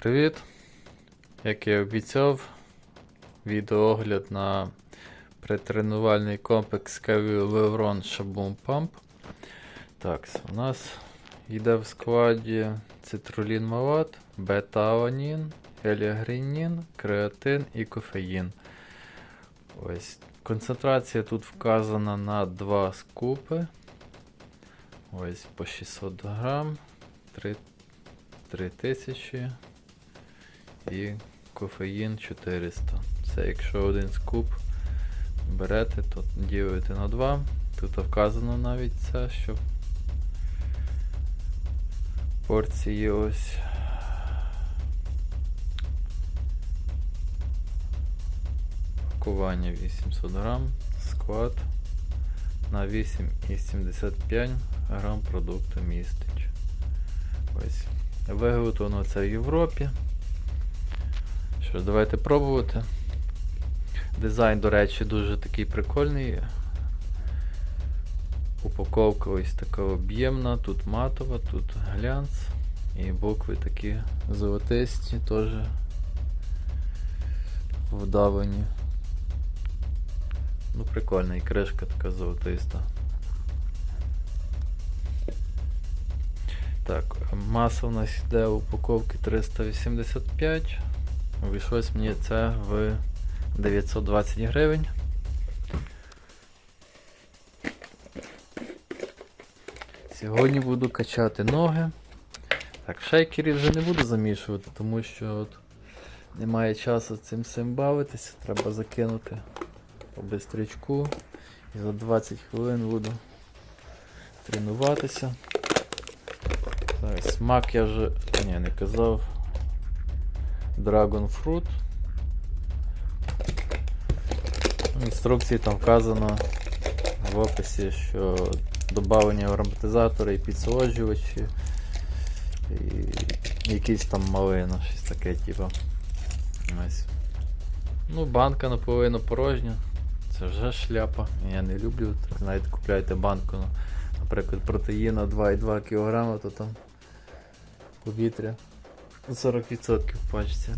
Привіт! Як я обіцяв, відеоогляд на претренувальний комплекс Kevio Levron Shaboom Pump. Так, у нас йде в складі цитрулін малат, бета-аланін, еліагринін, креатин і кофеїн. Ось. Концентрація тут вказана на 2 скупи. Ось по 600 грам, 3, 3000 і кофеїн 400. Це якщо один скуп берете, то ділите на 2. Тут вказано навіть це, що порції ось. Пакування 800 грам, склад на 8,75 грам продукту містить. Ось. Виготовлено це в Європі. Що ж, давайте пробувати. Дизайн, до речі, дуже такий прикольний. Упаковка ось така об'ємна, тут матова, тут глянц. І букви такі золотисті, теж вдавані. Ну, прикольна, і кришка така золотиста. Так, маса у нас йде в упаковці 385. Обійшлось мені це в 920 гривень. Сьогодні буду качати ноги. Так, шейкерів вже не буду замішувати, тому що от немає часу цим всім бавитися. Треба закинути по бистрячку. І за 20 хвилин буду тренуватися. Так, смак я вже ні, не казав. Dragon Fruit. В інструкції там вказано в описі, що додавання ароматизатора і підсолоджувачі, і якийсь там малина, щось таке, типу. Ось. Ну, банка наполовину порожня. Це вже шляпа. Я не люблю. Так, знаєте, купляєте банку, ну, наприклад, протеїна 2,2 кг, то там повітря 40% пачці.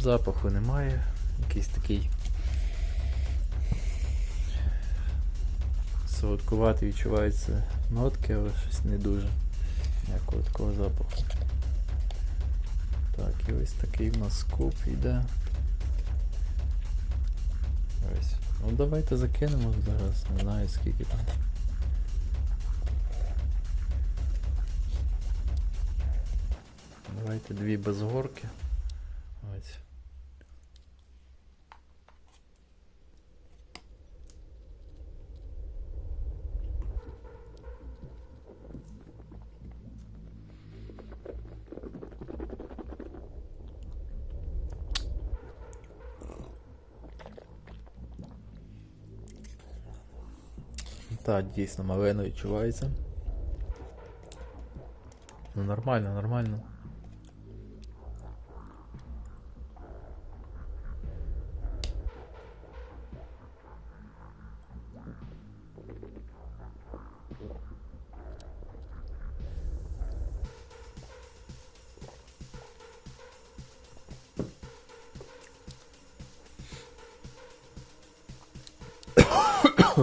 Запаху немає. Якийсь такий солодкуватий відчуваються нотки, але щось не дуже. Ніякого такого запаху. Так, і ось такий в нас скуп йде. Ось. Ну давайте закинемо зараз, не знаю скільки там. Давайте дві без горки. Ось. Так, дійсно, малина відчувається. Ну нормально, нормально.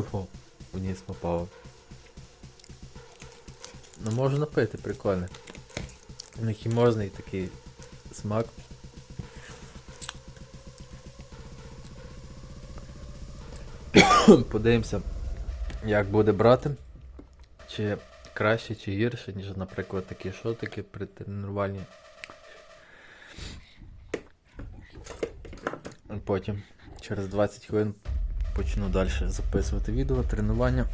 Фу, вниз попало. Ну можна пити, прикольно. У них і і такий смак. Подивимося, як буде брати. Чи краще, чи гірше, ніж, наприклад, такі шотики при тренувальні. Потім через 20 хвилин почну далі записувати відео, тренування.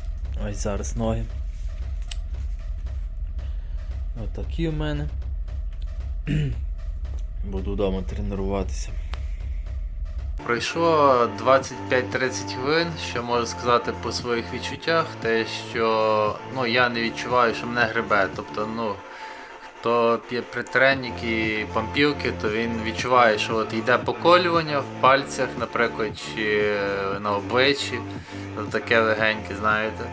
Ось зараз ноги. Отакі у мене. Буду вдома тренуватися. Пройшло 25-30 хвилин, що можу сказати по своїх відчуттях, те, що ну, я не відчуваю, що мене грибе. Тобто, ну, хто п'є притренники, пампілки, то він відчуває, що от йде поколювання в пальцях, наприклад, чи на обличчі, таке легеньке, знаєте.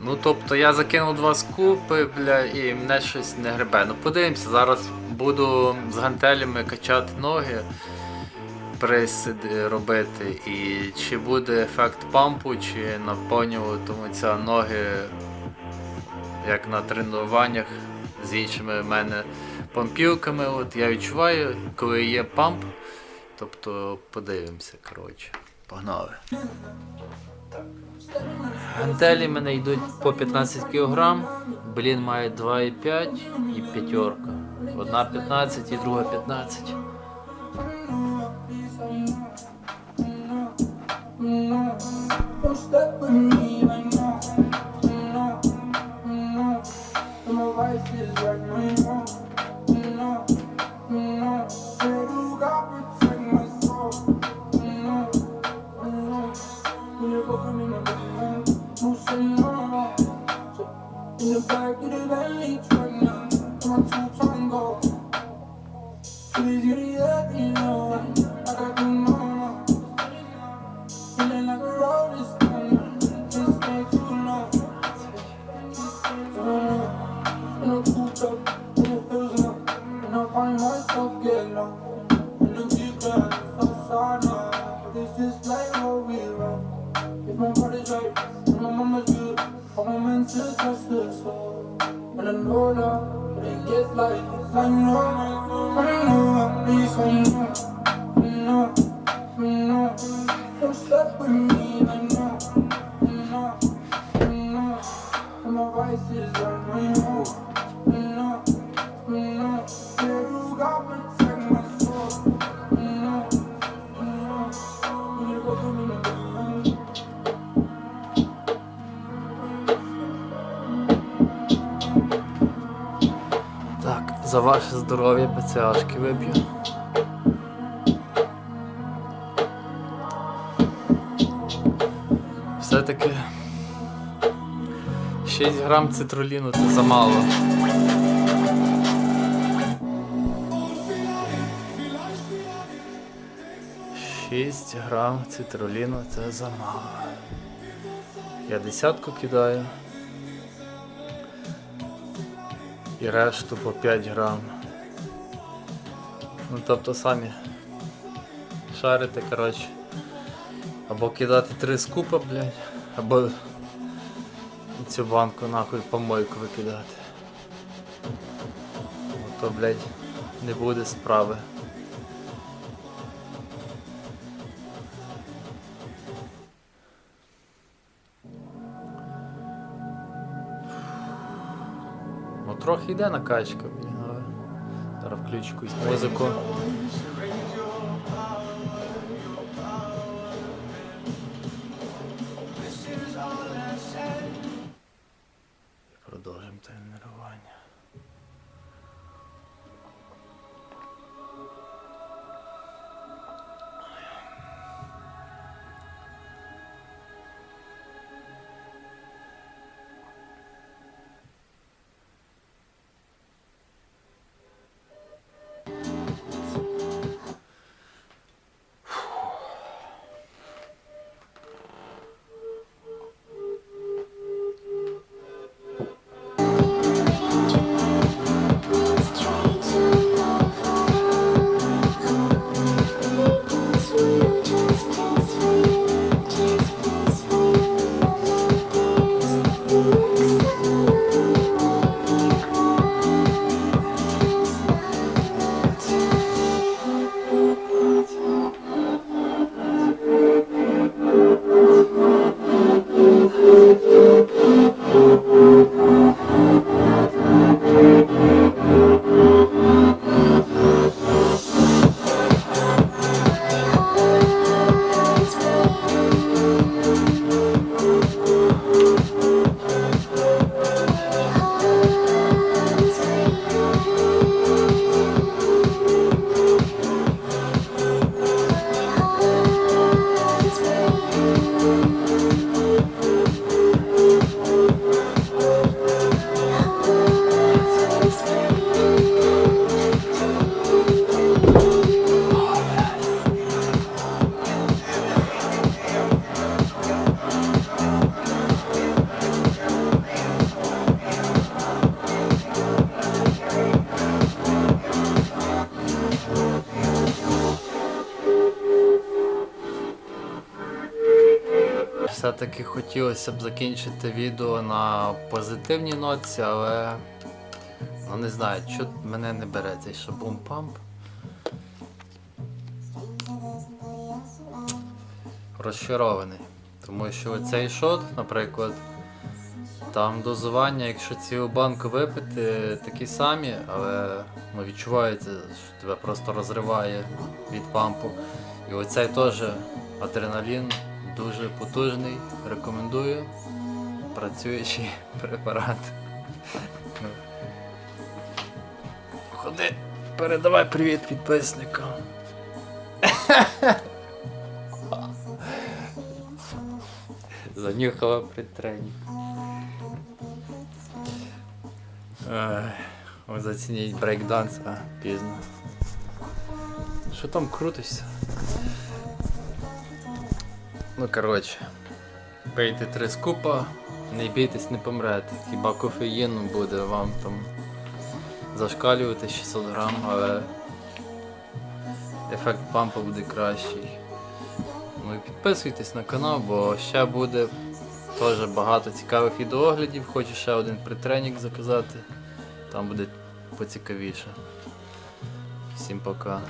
Ну тобто я закинув два скупи, бля, і мене щось не гребе. Ну подивимося, зараз буду з гантелями качати ноги, присід робити. І чи буде ефект пампу, чи наповнюватимуться ноги як на тренуваннях з іншими в мене помпівками, От я відчуваю, коли є памп. Тобто подивимося, коротше. Погнали. Гантелі мене йдуть по 15 кг, блін має 2,5 і п'ятерка. Одна 15 і друга 15. get like I know, I know, I need some more. За ваше здоров'я БЦАшки вип'ю. Все-таки 6 грам цитруліну це замало. Шість грам цитруліну це замало. Я десятку кидаю. І решту по 5 грам. Ну тобто самі шарити, коротше. Або кидати три скупа, блядь, або цю банку нахуй помойку викидати. То, блядь, не буде справи. Трохи йде накачка, блін, але зараз включу якусь музику. Все-таки хотілося б закінчити відео на позитивній ноці, але ну не знаю, що мене не бере цей шабум памп. Розчарований. Тому що цей шот, наприклад, там дозування, якщо цілу банку випити, такі самі, але ну, відчувається, що тебе просто розриває від пампу. І оцей теж адреналін дуже потужний. Рекомендую. Працюючий препарат. Ну. Ходи, передавай привіт підписникам. Занюхала при трені. Ой, зацініть брейкданс, а пізно. Що там крутишся? Ну коротше. Пийте три скупа, не бійтесь, не помрете. Хіба кофеїн буде вам там зашкалювати 600 грам, але ефект пампа буде кращий. Ну і підписуйтесь на канал, бо ще буде теж багато цікавих відеоглядів. Хочу ще один притренік заказати. Там буде поцікавіше. Всім пока.